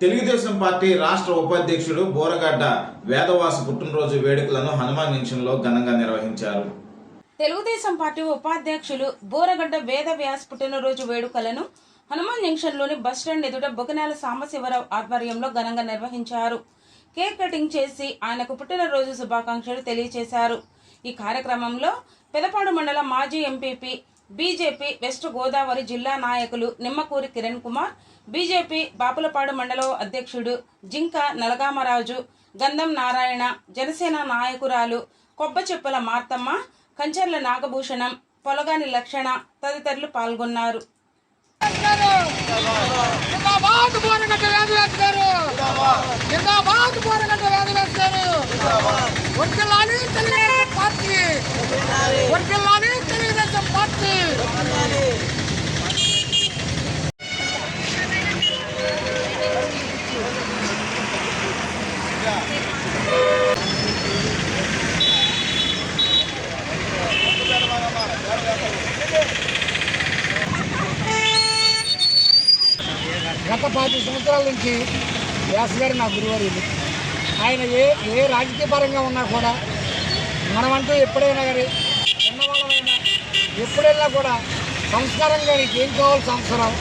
Telugu Desam party రాష్ట్ర ఉపాధ్యక్షుడు బోరగడ్డ వేదవాస పుట్టినరోజు వేడుకలను హనుమాన్ జంక్షన్లో ఘనంగా నిర్వహించారు. తెలుగుదేశం పార్టీ ఉపాధ్యక్షులు బోరగడ్డ వేద వ్యాస్ పుట్టినరోజు వేడుకలను హనుమాన్ జంక్షన్లోని బస్టాండ్ ఎదుట బొగనాల సాంబశివరావు ఆధ్వర్యంలో ఘనంగా నిర్వహించారు. కేక్ కటింగ్ చేసి ఆయనకు పుట్టినరోజు శుభాకాంక్షలు తెలియజేశారు ఈ కార్యక్రమంలో పెదపాడు మండల మాజీ ఎంపీపీ బీజేపీ వెస్ట్ గోదావరి జిల్లా నాయకులు నిమ్మకూరి కిరణ్ కుమార్ బీజేపీ బాపులపాడు మండలం అధ్యక్షుడు జింక నలగామరాజు గంధం నారాయణ జనసేన నాయకురాలు కొబ్బచెప్పుల మార్తమ్మ కంచర్ల నాగభూషణం పొలగాని లక్షణ తదితరులు పాల్గొన్నారు. జిందాబాద్ పోరగట్ట వేదవ్యాస్ గారు జిందాబాద్ పోరగట్ట వేదవ్యాస్ గారు వర్కిల్లాలి తెలుగుదేశం పార్టీ వర్కిల్లాలి తెలుగుదేశం పార్టీ గత పాతి సంవత్సరాల నుంచి వ్యాస్ గారు నా గురువారు ఆయన ఏ ఏ రాజకీయ పరంగా ఉన్నా కూడా మనమంటూ ఎప్పుడైనా కానీ ఉన్నవాళ్ళమైనా ఎప్పుడైనా కూడా సంస్కారంగా నీకు ఏం కావాలి సంవత్సరం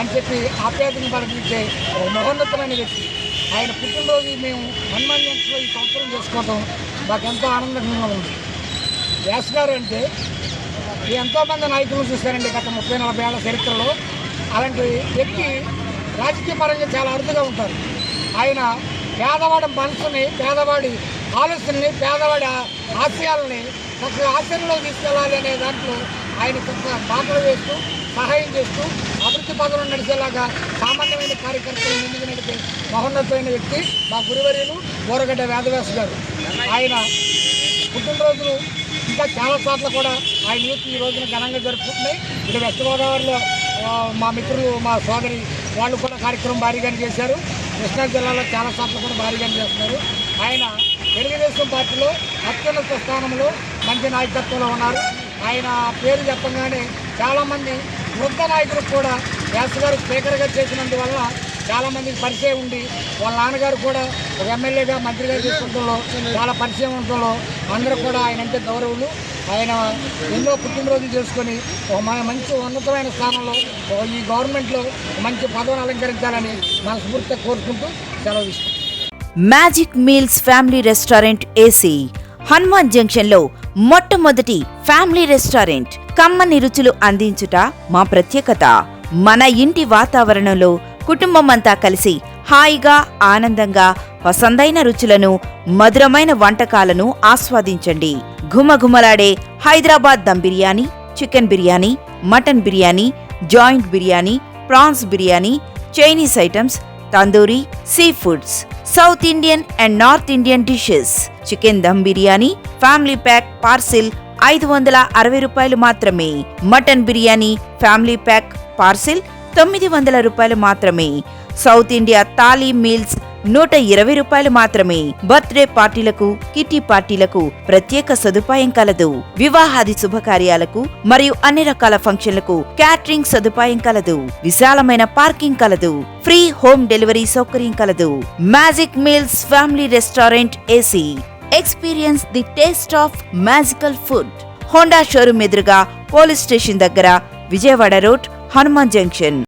అని చెప్పి ఆప్యాయతను పరిపించే ఒక మహోన్నతమైన వ్యక్తి. ఆయన పుట్టినరోజు మేము హనుమాన్ జయంతిలో ఈ సంవత్సరం చేసుకోవటం మాకు ఎంతో ఆనందంగా ఉంది. వ్యాస్ గారు అంటే ఎంతోమంది నాయకులను చూశారండి గత ముప్పై నలభై ఏళ్ళ చరిత్రలో. అలాంటి వ్యక్తి రాజకీయ పరంగా చాలా అరుదుగా ఉంటారు. ఆయన పేదవాడి మనసుని పేదవాడి ఆలోచనని పేదవాడి ఆశయాలని చక్కగా ఆచరణలో తీసుకెళ్ళాలి అనే దాంట్లో ఆయన చక్కగా మాటలు వేస్తూ సహాయం చేస్తూ అభివృద్ధి పదవులు నడిచేలాగా సామాన్యమైన కార్యకర్తలు ముందుకు నడిపే మహోన్నతమైన వ్యక్తి మా గురువర్యులు బోరగడ్డ వేదవ్యాస్ గారు. ఆయన పుట్టినరోజులు ఇంకా చాలా చోట్ల కూడా ఆయన యూత్ ఈ రోజున ఘనంగా జరుపుకుంటున్నాయి. ఇక్కడ వెస్ట్ గోదావరిలో మా మిత్రులు మా సోదరి వాళ్ళు కూడా కార్యక్రమం భారీగానే చేశారు. కృష్ణా జిల్లాలో చాలా చోట్ల కూడా భారీగానే చేస్తున్నారు. ఆయన తెలుగుదేశం పార్టీలో అత్యున్నత స్థానంలో మంచి నాయకత్వంలో ఉన్నారు. ఆయన పేరు చెప్పగానే చాలామంది వృద్ధ నాయకులు కూడా వ్యాస గారు స్పీకర్గా చేసినందువల్ల చాలామందికి పరిచయం ఉండి వాళ్ళ నాన్నగారు కూడా ఒక ఎమ్మెల్యేగా మంత్రిగా చేసుకుంటంలో చాలా పరిచయం ఉండటంలో అందరూ కూడా ఆయన అంటే గౌరవులు. ఆయన ఎన్నో పుట్టినరోజులు చేసుకొని ఒక మ- మంచి ఉన్నతమైన స్థానంలో ఈ గవర్నమెంట్లో మంచి పదవిని అలంకరించాలని మనస్ఫూర్తిగా కోరుకుంటూ సెలవు magic meals family restaurant AC. Hanuman జంక్షన్లో మొట్టమొదటి ఫ్యామిలీ రెస్టారెంట్. కమ్మని రుచులు అందించుట మా ప్రత్యేకత. మన ఇంటి వాతావరణంలో కుటుంబమంతా కలిసి హాయిగా ఆనందంగా పసందైన రుచులను మధురమైన వంటకాలను ఆస్వాదించండి. ఘుమఘుమలాడే Hyderabad dum biryani chicken biryani mutton biryani joint biryani prawns biryani Chinese items tandoori sea foods south Indian and north Indian dishes. Chicken dum biryani family pack parcel ఐదు వందల అరవై రూపాయలు మాత్రమే. Mutton biryani family pack parcel తొమ్మిది వందల రూపాయలు మాత్రమే. South India thali meals నూట ఇరవై రూపాయలు మాత్రమే. బర్త్డే పార్టీలకు కిటీ పార్టీలకు ప్రత్యేక సదుపాయం కలదు. వివాహాది శుభకార్యాలకు మరియు అన్ని రకాల ఫంక్షన్లకు క్యాటరింగ్ సదుపాయం కలదు. విశాలమైన పార్కింగ్ కలదు. ఫ్రీ హోమ్ డెలివరీ సౌకర్యం కలదు. Magic meals family restaurant AC. Experience the taste of magical food. Honda showroom ఎదురుగా పోలీస్ స్టేషన్ దగ్గర విజయవాడ రోడ్ హనుమాన్ జంక్షన్.